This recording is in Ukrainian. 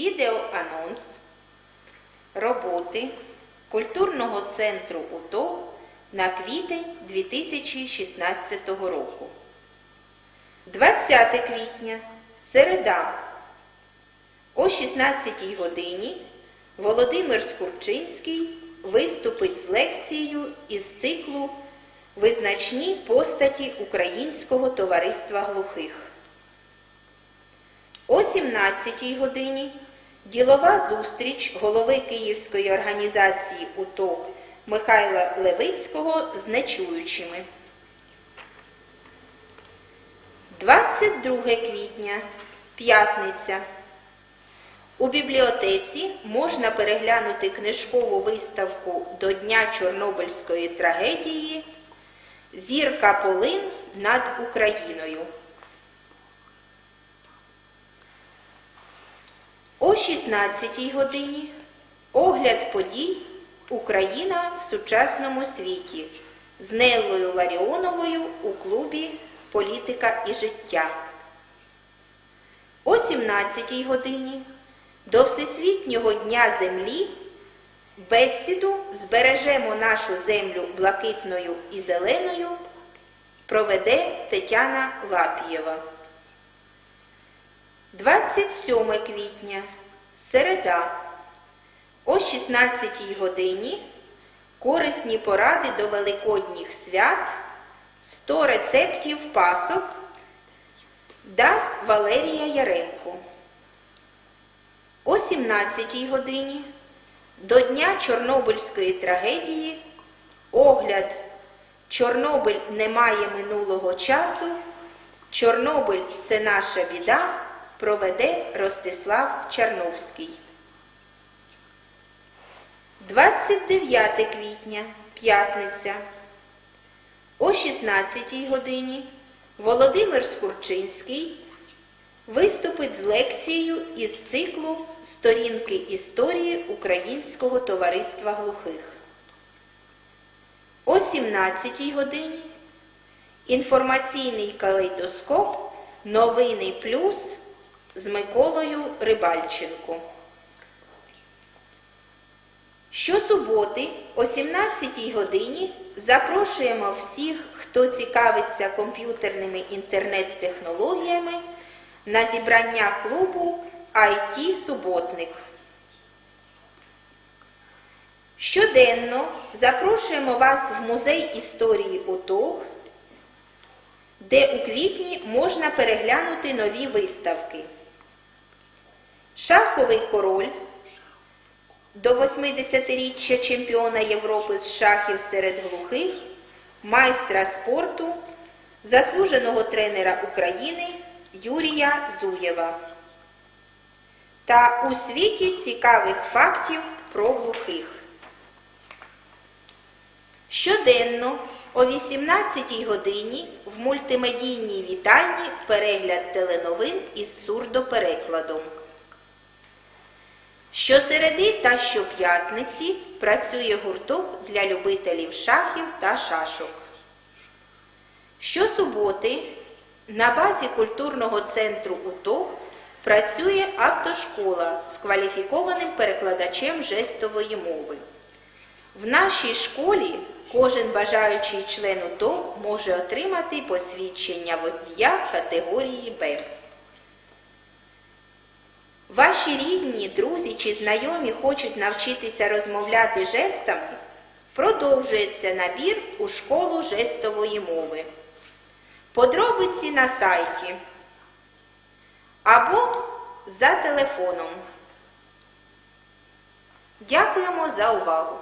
Відеоанонс роботи культурного центру УТО на квітень 2016 року. 20 квітня, середа, о 16 годині Володимир Скурчинський виступить з лекцією із циклу Визначні постаті Українського товариства глухих. О 17 годині ділова зустріч голови Київської організації УТОГ Михайла Левицького з нечуючими. 22 квітня, п'ятниця. У бібліотеці можна переглянути книжкову виставку до Дня Чорнобильської трагедії Зірка Полин над Україною. 16 годині огляд подій Україна в сучасному світі з Неллою Ларіоновою у клубі Політика і життя. О 17 годині до Всесвітнього дня землі бесіду Збережемо нашу землю блакитною і зеленою проведе Тетяна Лапієва. 27 квітня, середа, о 16 годині корисні поради до великодніх свят, 100 рецептів пасок дасть Валерія Яремко. О 17 годині до Дня Чорнобильської трагедії огляд Чорнобиль не має минулого часу. Чорнобиль це наша біда проведе Ростислав Чарновський. 29 квітня, п'ятниця. О 16 годині Володимир Скурчинський виступить з лекцією із циклу Сторінки історії Українського товариства глухих. О 17 годині інформаційний калейдоскоп Новини плюс з Миколою Рибальченко. Щосуботи о 17 годині запрошуємо всіх, хто цікавиться комп'ютерними інтернет-технологіями на зібрання клубу IT Суботник. Щоденно запрошуємо вас в музей історії УТОГ, де у квітні можна переглянути нові виставки. Шаховий король до 80-річчя чемпіона Європи з шахів серед глухих, майстра спорту, заслуженого тренера України Юрія Зуєва. Та у світі цікавих фактів про глухих. Щоденно о 18 годині в мультимедійній вітальні перегляд теленовин із сурдоперекладом. Щосереди та щоп'ятниці працює гурток для любителів шахів та шашок. Щосуботи на базі культурного центру УТОГ працює автошкола з кваліфікованим перекладачем жестової мови. В нашій школі кожен бажаючий член УТО може отримати посвідчення водія категорії Б. Ваші рідні, друзі чи знайомі хочуть навчитися розмовляти жестами, продовжується набір у школу жестової мови. Подробиці на сайті або за телефоном. Дякуємо за увагу!